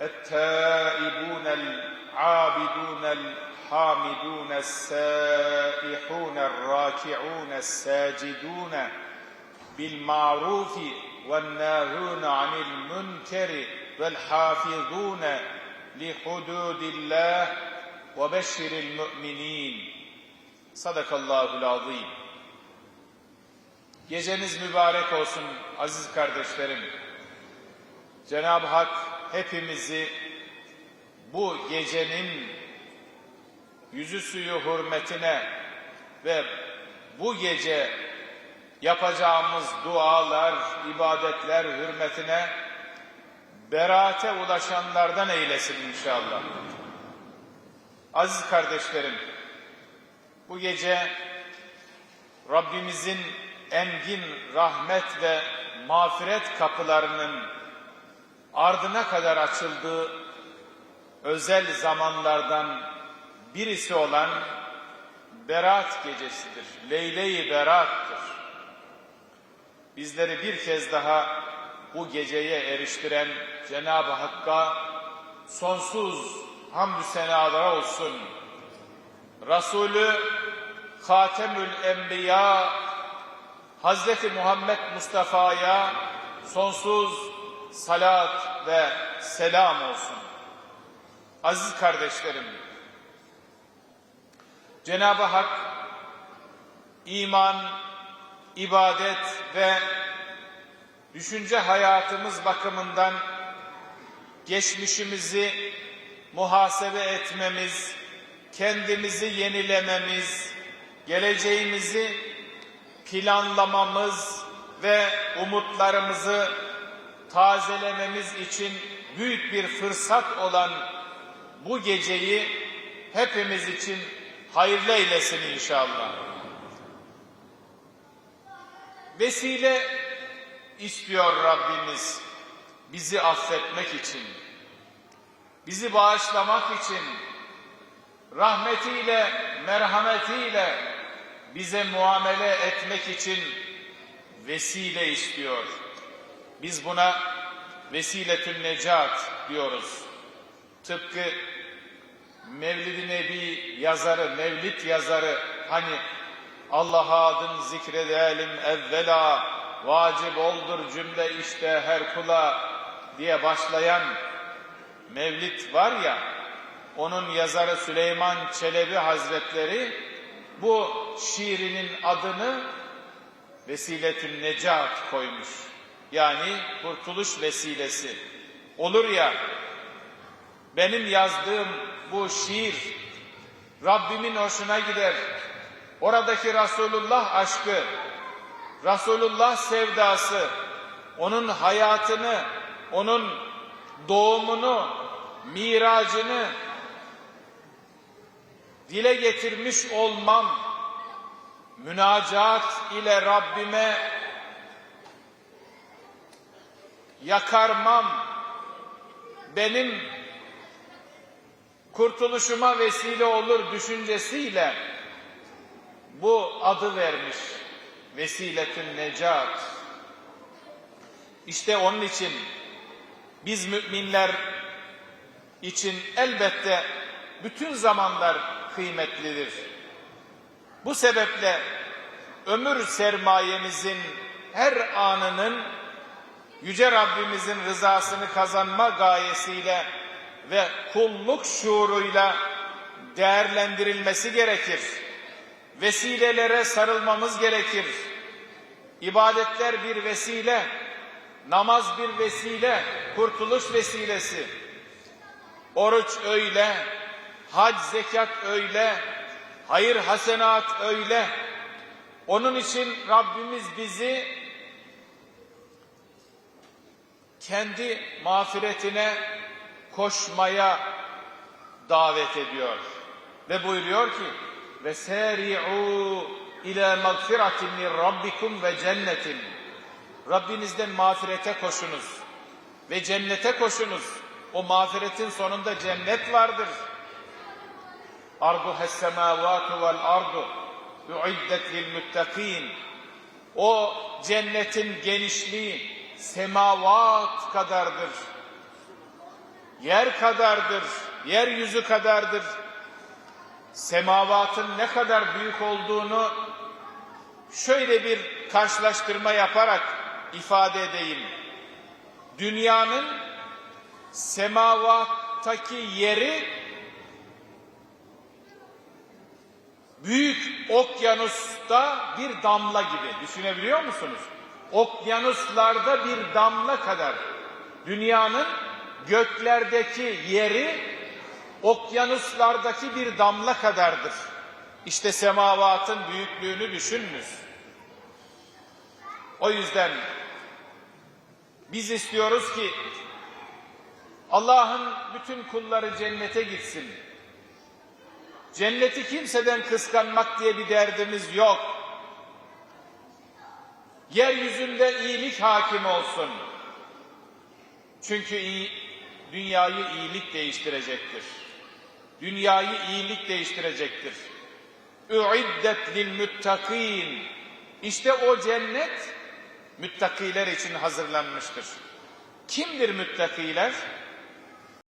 التائبون العابدون الحامدون السائحون الراكعون الساجدون بالمعروف والناهون عن المنكر والحافظون لحدود الله وبشر المؤمنين. Sadakallahul azim. Geceniz mübarek olsun aziz kardeşlerim. Cenab-ı Hak hepimizi bu gecenin yüzü suyu hürmetine ve bu gece yapacağımız dualar, ibadetler hürmetine beraate ulaşanlardan eylesin inşallah. Aziz kardeşlerim, bu gece Rabbimizin engin rahmet ve mağfiret kapılarının ardına kadar açıldığı özel zamanlardan birisi olan Berat gecesidir. Leyle-i Berat'tır. Bizleri bir kez daha bu geceye eriştiren Cenab-ı Hakk'a sonsuz hamdü senalar olsun. Resulü Hatemül Enbiya Hazreti Muhammed Mustafa'ya sonsuz salat ve selam olsun. Aziz kardeşlerim, Cenab-ı Hak iman, ibadet ve düşünce hayatımız bakımından geçmişimizi muhasebe etmemiz, kendimizi yenilememiz, geleceğimizi planlamamız ve umutlarımızı tazelememiz için büyük bir fırsat olan bu geceyi hepimiz için hayırlı eylesin inşallah. Vesile istiyor Rabbimiz bizi affetmek için, bizi bağışlamak için, rahmetiyle, merhametiyle bize muamele etmek için vesile istiyor. Biz buna vesiletün necat diyoruz. Tıpkı Mevlid-i Nebi yazarı, Mevlid yazarı hani Allah'a adın zikredelim evvela vacip oldur cümle işte her kula diye başlayan Mevlid var ya onun yazarı Süleyman Çelebi Hazretleri bu şiirinin adını Vesiletün Necat koymuş. Yani kurtuluş vesilesi. Olur ya benim yazdığım bu şiir Rabbimin hoşuna gider. Oradaki Resulullah aşkı, Resulullah sevdası, onun hayatını, onun doğumunu, miracını dile getirmiş olmam, münacat ile Rabbime yakarmam, benim kurtuluşuma vesile olur düşüncesiyle bu adı vermiş. Vesiletün necat. İşte onun için biz müminler için elbette bütün zamanlar kıymetlidir. Bu sebeple ömür sermayemizin her anının Yüce Rabbimizin rızasını kazanma gayesiyle ve kulluk şuuruyla değerlendirilmesi gerekir. Vesilelere sarılmamız gerekir. İbadetler bir vesile, namaz bir vesile, kurtuluş vesilesi. Oruç öyle, hac zekat öyle, hayır hasenat öyle. Onun için Rabbimiz bizi kendi mağfiretine koşmaya davet ediyor. Ve buyuruyor ki ve seri'u ila magfiratin min rabbikum ve cennetin. Rabbinizden mağfirete koşunuz ve cennete koşunuz. O mağfiretin sonunda cennet vardır. Ardu hessemavatu vel ardu. uiddet lil. O cennetin genişliği semavat kadardır. Yer kadardır, yeryüzü kadardır. Semavatın ne kadar büyük olduğunu şöyle bir karşılaştırma yaparak ifade edeyim. Dünyanın semavattaki yeri büyük okyanusta bir damla gibi düşünebiliyor musunuz? Okyanuslarda bir damla kadar dünyanın göklerdeki yeri okyanuslardaki bir damla kadardır. İşte semavatın büyüklüğünü düşününüz. O yüzden biz istiyoruz ki Allah'ın bütün kulları cennete gitsin. Cenneti kimseden kıskanmak diye bir derdimiz yok. Yeryüzünde iyilik hakim olsun. Çünkü iyi, dünyayı iyilik değiştirecektir. Dünyayı iyilik değiştirecektir. Üiddet lil muttakin. İşte o cennet müttakiler için hazırlanmıştır. Kimdir müttakiler?